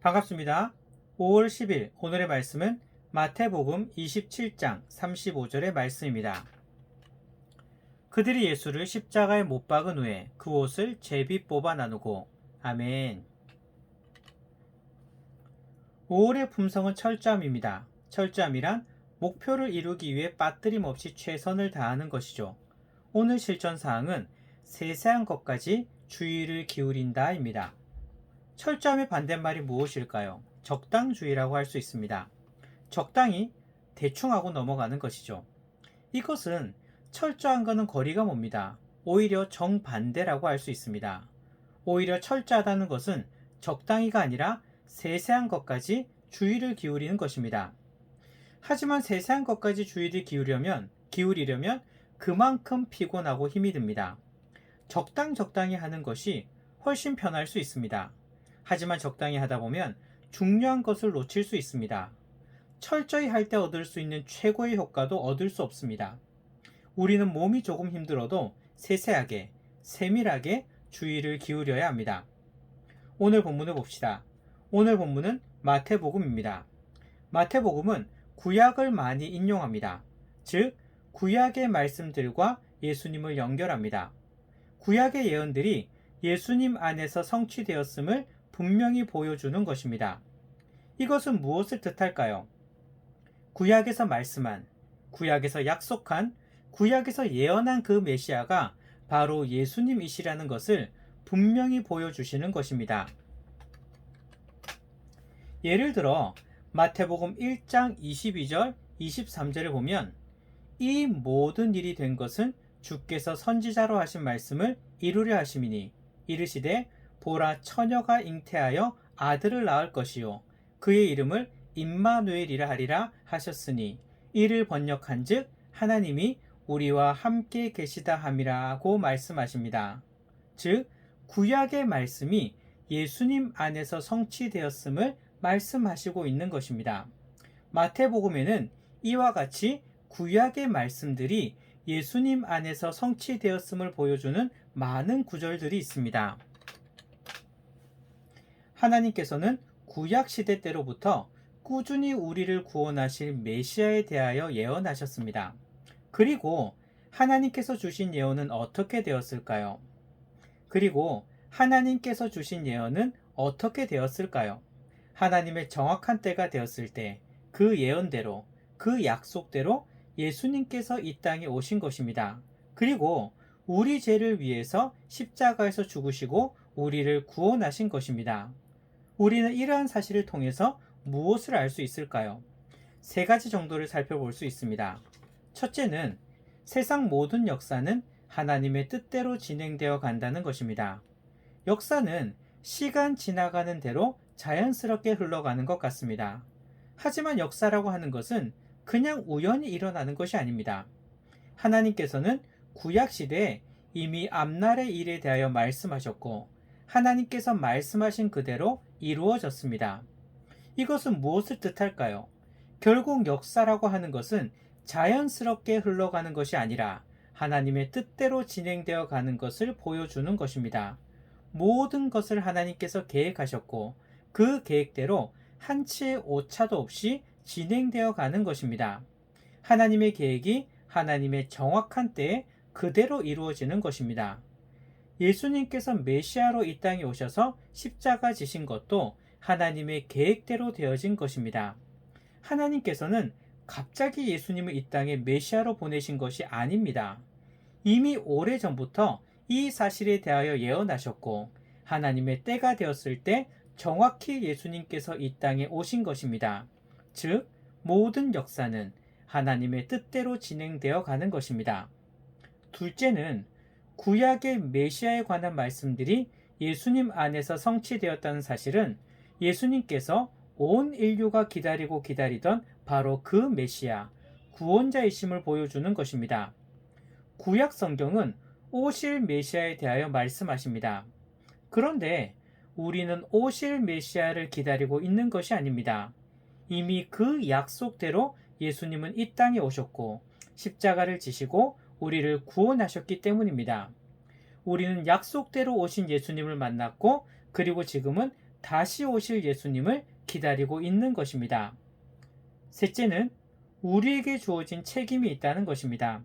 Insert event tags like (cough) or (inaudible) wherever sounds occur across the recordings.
반갑습니다. 5월 10일 오늘의 말씀은 마태복음 27장 35절의 말씀입니다. 그들이 예수를 십자가에 못 박은 후에 그 옷을 제비 뽑아 나누고 아멘. 5월의 품성은 철저함입니다. 철저함이란 목표를 이루기 위해 빠뜨림 없이 최선을 다하는 것이죠. 오늘 실전 사항은 세세한 것까지 주의를 기울인다입니다. 철저함의 반대말이 무엇일까요? 적당주의라고 할 수 있습니다. 적당히 대충 하고 넘어가는 것이죠. 이것은 철저한 것은 거리가 멉니다. 오히려 정반대라고 할 수 있습니다. 오히려 철저하다는 것은 적당히가 아니라 세세한 것까지 주의를 기울이는 것입니다. 하지만 세세한 것까지 주의를 기울이려면, 기울이려면 그만큼 피곤하고 힘이 듭니다. 적당 적당히 하는 것이 훨씬 편할 수 있습니다. 하지만 적당히 하다 보면 중요한 것을 놓칠 수 있습니다. 철저히 할 때 얻을 수 있는 최고의 효과도 얻을 수 없습니다. 우리는 몸이 조금 힘들어도 세세하게, 세밀하게 주의를 기울여야 합니다. 오늘 본문을 봅시다. 오늘 본문은 마태복음입니다. 마태복음은 구약을 많이 인용합니다. 즉, 구약의 말씀들과 예수님을 연결합니다. 구약의 예언들이 예수님 안에서 성취되었음을 분명히 보여주는 것입니다. 이것은 무엇을 뜻할까요? 구약에서 말씀한, 구약에서 약속한, 구약에서 예언한 그 메시아가 바로 예수님이시라는 것을 분명히 보여주시는 것입니다. 예를 들어 마태복음 1장 22절, 23절을 보면 이 모든 일이 된 것은 주께서 선지자로 하신 말씀을 이루려 하심이니 이르시되 보라 처녀가 잉태하여 아들을 낳을 것이요 그의 이름을 임마누엘이라 하리라 하셨으니 이를 번역한즉 하나님이 우리와 함께 계시다 함이라고 말씀하십니다. 즉 구약의 말씀이 예수님 안에서 성취되었음을 말씀하시고 있는 것입니다. 마태복음에는 이와 같이 구약의 말씀들이 예수님 안에서 성취되었음을 보여주는 많은 구절들이 있습니다. 하나님께서는 구약 시대 때로부터 꾸준히 우리를 구원하실 메시아에 대하여 예언하셨습니다. 그리고 하나님께서 주신 예언은 어떻게 되었을까요? 그리고 하나님께서 주신 예언은 어떻게 되었을까요? 하나님의 정확한 때가 되었을 때 그 예언대로 그 약속대로 예수님께서 이 땅에 오신 것입니다. 그리고 우리 죄를 위해서 십자가에서 죽으시고 우리를 구원하신 것입니다. 우리는 이러한 사실을 통해서 무엇을 알 수 있을까요? 세 가지 정도를 살펴볼 수 있습니다. 첫째는 세상 모든 역사는 하나님의 뜻대로 진행되어 간다는 것입니다. 역사는 시간 지나가는 대로 자연스럽게 흘러가는 것 같습니다. 하지만 역사라고 하는 것은 그냥 우연히 일어나는 것이 아닙니다. 하나님께서는 구약 시대에 이미 앞날의 일에 대하여 말씀하셨고 하나님께서 말씀하신 그대로 이루어졌습니다. 이것은 무엇을 뜻할까요? 결국 역사라고 하는 것은 자연스럽게 흘러가는 것이 아니라 하나님의 뜻대로 진행되어 가는 것을 보여주는 것입니다. 모든 것을 하나님께서 계획하셨고 그 계획대로 한치의 오차도 없이 진행되어 가는 것입니다. 하나님의 계획이 하나님의 정확한 때에 그대로 이루어지는 것입니다. 예수님께서 메시아로 이 땅에 오셔서 십자가 지신 것도 하나님의 계획대로 되어진 것입니다. 하나님께서는 갑자기 예수님을 이 땅에 메시아로 보내신 것이 아닙니다. 이미 오래 전부터 이 사실에 대하여 예언하셨고 하나님의 때가 되었을 때 정확히 예수님께서 이 땅에 오신 것입니다. 즉, 모든 역사는 하나님의 뜻대로 진행되어 가는 것입니다. 둘째는 구약의 메시아에 관한 말씀들이 예수님 안에서 성취되었다는 사실은 예수님께서 온 인류가 기다리고 기다리던 바로 그 메시아, 구원자이심을 보여주는 것입니다. 구약 성경은 오실 메시아에 대하여 말씀하십니다. 그런데 우리는 오실 메시아를 기다리고 있는 것이 아닙니다. 이미 그 약속대로 예수님은 이 땅에 오셨고 십자가를 지시고 우리를 구원하셨기 때문입니다. 우리는 약속대로 오신 예수님을 만났고 그리고 지금은 다시 오실 예수님을 기다리고 있는 것입니다. 셋째는 우리에게 주어진 책임이 있다는 것입니다.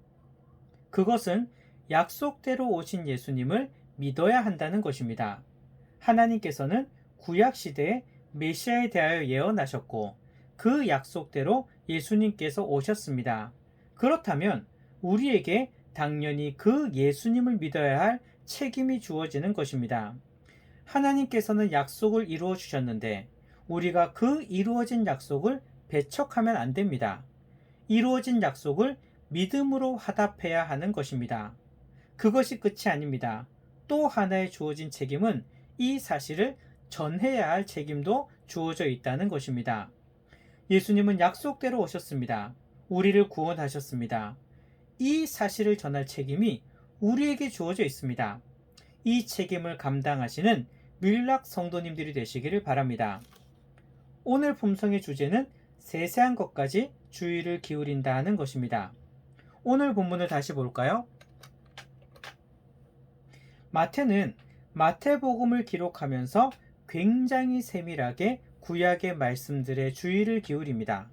그것은 약속대로 오신 예수님을 믿어야 한다는 것입니다. 하나님께서는 구약 시대에 메시아에 대하여 예언하셨고 그 약속대로 예수님께서 오셨습니다. 그렇다면 우리에게 당연히 그 예수님을 믿어야 할 책임이 주어지는 것입니다. 하나님께서는 약속을 이루어 주셨는데 우리가 그 이루어진 약속을 배척하면 안 됩니다. 이루어진 약속을 믿음으로 화답해야 하는 것입니다. 그것이 끝이 아닙니다. 또 하나의 주어진 책임은 이 사실을 전해야 할 책임도 주어져 있다는 것입니다. 예수님은 약속대로 오셨습니다. 우리를 구원하셨습니다. 이 사실을 전할 책임이 우리에게 주어져 있습니다. 이 책임을 감당하시는 밀락 성도님들이 되시기를 바랍니다. 오늘 품성의 주제는 세세한 것까지 주의를 기울인다 하는 것입니다. 오늘 본문을 다시 볼까요? 마태는 마태복음을 기록하면서 굉장히 세밀하게 구약의 말씀들에 주의를 기울입니다.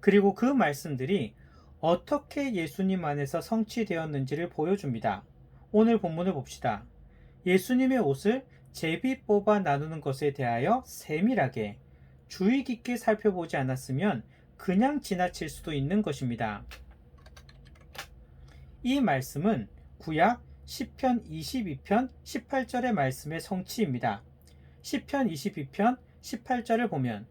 그리고 그 말씀들이 어떻게 예수님 안에서 성취되었는지를 보여줍니다. 오늘 본문을 봅시다. 예수님의 옷을 제비 뽑아 나누는 것에 대하여 세밀하게 주의 깊게 살펴보지 않았으면 그냥 지나칠 수도 있는 것입니다. 이 말씀은 구약 10편 22편 18절의 말씀의 성취입니다. 10편 22편 18절을 보면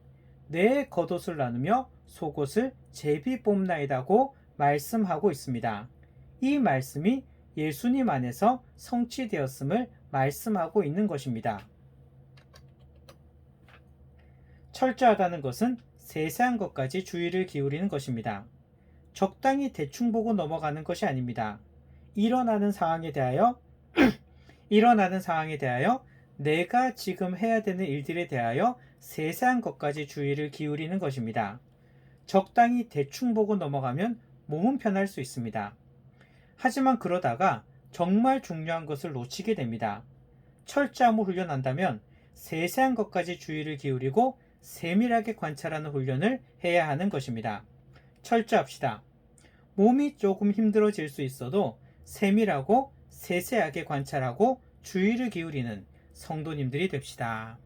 내 겉옷을 나누며 속옷을 제비 뽑나이다고 말씀하고 있습니다. 이 말씀이 예수님 안에서 성취되었음을 말씀하고 있는 것입니다. 철저하다는 것은 세세한 것까지 주의를 기울이는 것입니다. 적당히 대충 보고 넘어가는 것이 아닙니다. 일어나는 상황에 대하여 (clears throat) 일어나는 상황에 대하여 내가 지금 해야 되는 일들에 대하여 세세한 것까지 주의를 기울이는 것입니다. 적당히 대충 보고 넘어가면 몸은 편할 수 있습니다. 하지만 그러다가 정말 중요한 것을 놓치게 됩니다. 철저함을 훈련한다면 세세한 것까지 주의를 기울이고 세밀하게 관찰하는 훈련을 해야 하는 것입니다. 철저합시다. 몸이 조금 힘들어질 수 있어도 세밀하고 세세하게 관찰하고 주의를 기울이는 성도님들이 됩시다.